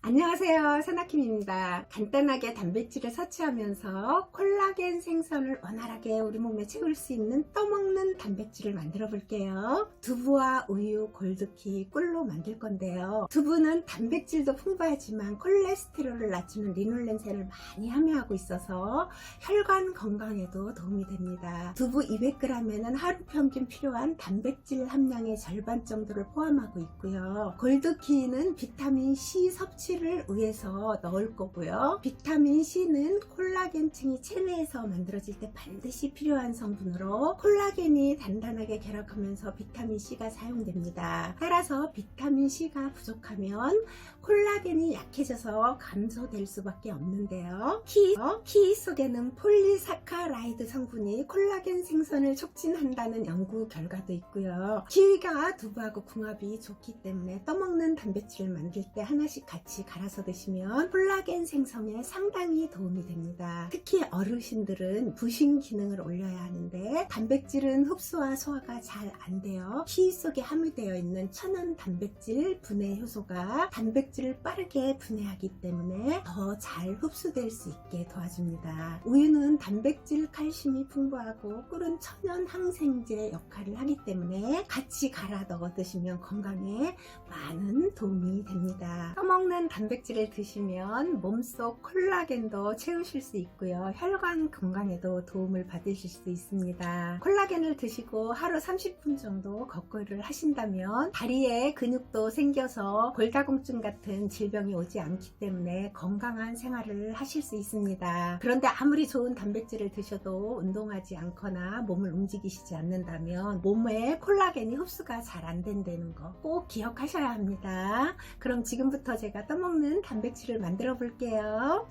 안녕하세요. 사나킴입니다. 간단하게 단백질을 섭취하면서 콜라겐 생성을 원활하게 우리 몸에 채울 수 있는 떠먹는 단백질을 만들어 볼게요. 두부와 우유, 골드키, 꿀로 만들 건데요. 두부는 단백질도 풍부하지만 콜레스테롤을 낮추는 리놀렌산을 많이 함유하고 있어서 혈관 건강에도 도움이 됩니다. 두부 200g에는 하루 평균 필요한 단백질 함량의 절반 정도를 포함하고 있고요. 골드키는 비타민 C 섭취 를 위해서 넣을 거고요. 비타민 C는 콜라겐층이 체내에서 만들어질 때 반드시 필요한 성분으로 콜라겐이 단단하게 결합하면서 비타민 C가 사용됩니다. 따라서 비타민 C가 부족하면 콜라겐이 약해져서 감소될 수밖에 없는데요. 키, 어? 키 속에는 폴리사카라이드 성분이 콜라겐 생성을 촉진한다는 연구 결과도 있고요. 키위가 두부하고 궁합이 좋기 때문에 떠먹는 단백질을 만들 때 하나씩 같이 갈아서 드시면 콜라겐 생성에 상당히 도움이 됩니다. 특히 어르신들은 부신 기능을 올려야 하는데 단백질은 흡수와 소화가 잘 안 돼요. 키 속에 함유되어 있는 천연 단백질 분해 효소가 단백질을 빠르게 분해하기 때문에 더 잘 흡수될 수 있게 도와줍니다. 우유는 단백질, 칼슘이 풍부하고 꿀은 천연 항생제 역할을 하기 때문에 같이 갈아 넣어 드시면 건강에 많은 도움이 됩니다. 떠먹는 단백질을 드시면 몸속 콜라겐도 채우실 수 있고요. 혈관 건강에도 도움을 받으실 수 있습니다. 콜라겐을 드시고 하루 30분 정도 걷기를 하신다면 다리에 근육도 생겨서 골다공증 같은 질병이 오지 않기 때문에 건강한 생활을 하실 수 있습니다. 그런데 아무리 좋은 단백질을 드셔도 운동하지 않거나 몸을 움직이시지 않는다면 몸에 콜라겐이 흡수가 잘 안 된다는 거 꼭 기억하셔야 합니다. 그럼 지금부터 제가 떠먹는 단백질을 만들어 볼게요.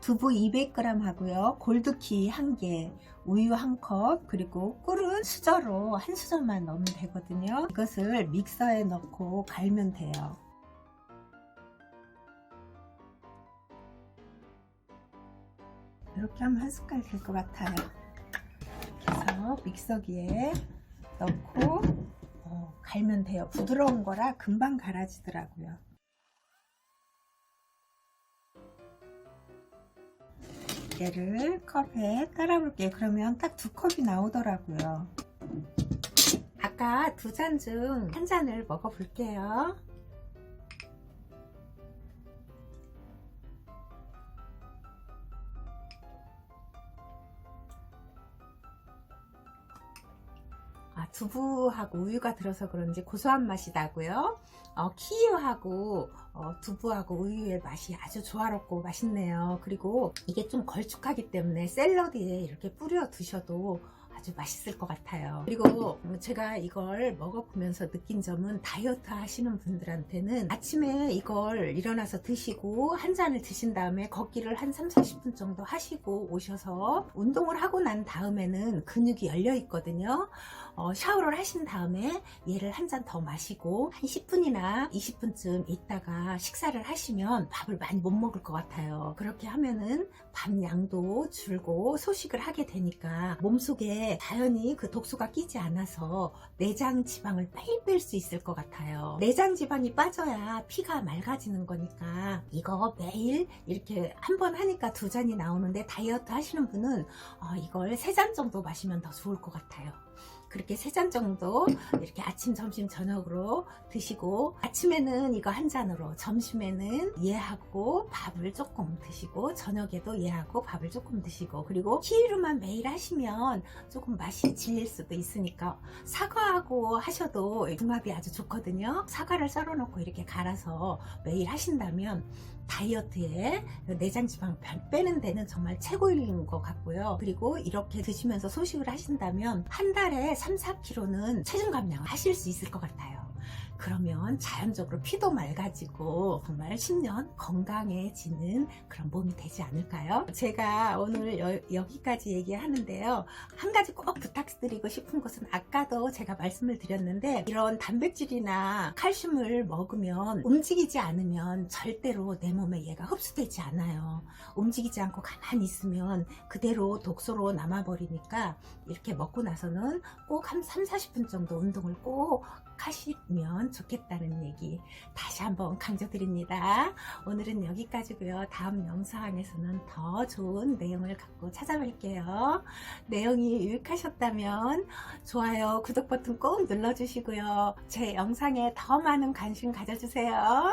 두부 200g 하고요. 골드키 1개, 우유 1컵, 그리고 꿀은 수저로 한 수저만 넣으면 되거든요. 이것을 믹서에 넣고 갈면 돼요. 이렇게 하면 한 숟갈 될 것 같아요. 그래서 믹서기에 넣고 어, 갈면 돼요. 부드러운 거라 금방 갈아지더라고요. 얘를 컵에 따라 볼게요. 그러면 딱 두 컵이 나오더라고요. 아까 두 잔 중 한 잔을 먹어 볼게요. 아, 두부하고 우유가 들어서 그런지 고소한 맛이 나고요. 어, 키위하고 어, 두부하고 우유의 맛이 아주 조화롭고 맛있네요. 그리고 이게 좀 걸쭉하기 때문에 샐러드에 이렇게 뿌려 드셔도 아주 맛있을 것 같아요. 그리고 제가 이걸 먹어보면서 느낀 점은 다이어트 하시는 분들한테는 아침에 이걸 일어나서 드시고 한 잔을 드신 다음에 걷기를 한 3, 40분 정도 하시고 오셔서 운동을 하고 난 다음에는 근육이 열려 있거든요. 어, 샤워를 하신 다음에 얘를 한 잔 더 마시고 한 10분이나 20분쯤 있다가 식사를 하시면 밥을 많이 못 먹을 것 같아요. 그렇게 하면은 밥 양도 줄고 소식을 하게 되니까 몸속에 자연히 그 독소가 끼지 않아서 내장 지방을 빨리 뺄 수 있을 것 같아요. 내장 지방이 빠져야 피가 맑아지는 거니까 이거 매일 이렇게 한 번 하니까 두 잔이 나오는데 다이어트 하시는 분은 어, 이걸 세 잔 정도 마시면 더 좋을 것 같아요. 그렇게 세 잔 정도 이렇게 아침, 점심, 저녁으로 드시고 아침에는 이거 한 잔으로 점심에는 얘하고 밥을 조금 드시고 저녁에도 얘하고 밥을 조금 드시고 그리고 키위로만 매일 하시면 조금 맛이 질릴 수도 있으니까 사과하고 하셔도 궁합이 아주 좋거든요. 사과를 썰어놓고 이렇게 갈아서 매일 하신다면 다이어트에 내장 지방 빼는 데는 정말 최고인 것 같고요. 그리고 이렇게 드시면서 소식을 하신다면 한 달에 3, 4kg는 체중 감량을 하실 수 있을 것 같아요. 그러면 자연적으로 피도 맑아지고 정말 10년 건강해지는 그런 몸이 되지 않을까요? 제가 오늘 여, 기까지 얘기하는데요. 한 가지 꼭 부탁드리고 싶은 것은 아까도 제가 말씀을 드렸는데 이런 단백질이나 칼슘을 먹으면 움직이지 않으면 절대로 내 몸에 얘가 흡수되지 않아요. 움직이지 않고 가만히 있으면 그대로 독소로 남아버리니까 이렇게 먹고 나서는 꼭 한 3, 40분 정도 운동을 꼭 하시 면 좋겠다는 얘기 다시 한번 강조드립니다. 오늘은 여기까지고요. 다음 영상에서는 더 좋은 내용을 갖고 찾아뵐게요. 내용이 유익하셨다면 좋아요, 구독 버튼 꼭 눌러주시고요. 제 영상에 더 많은 관심 가져주세요.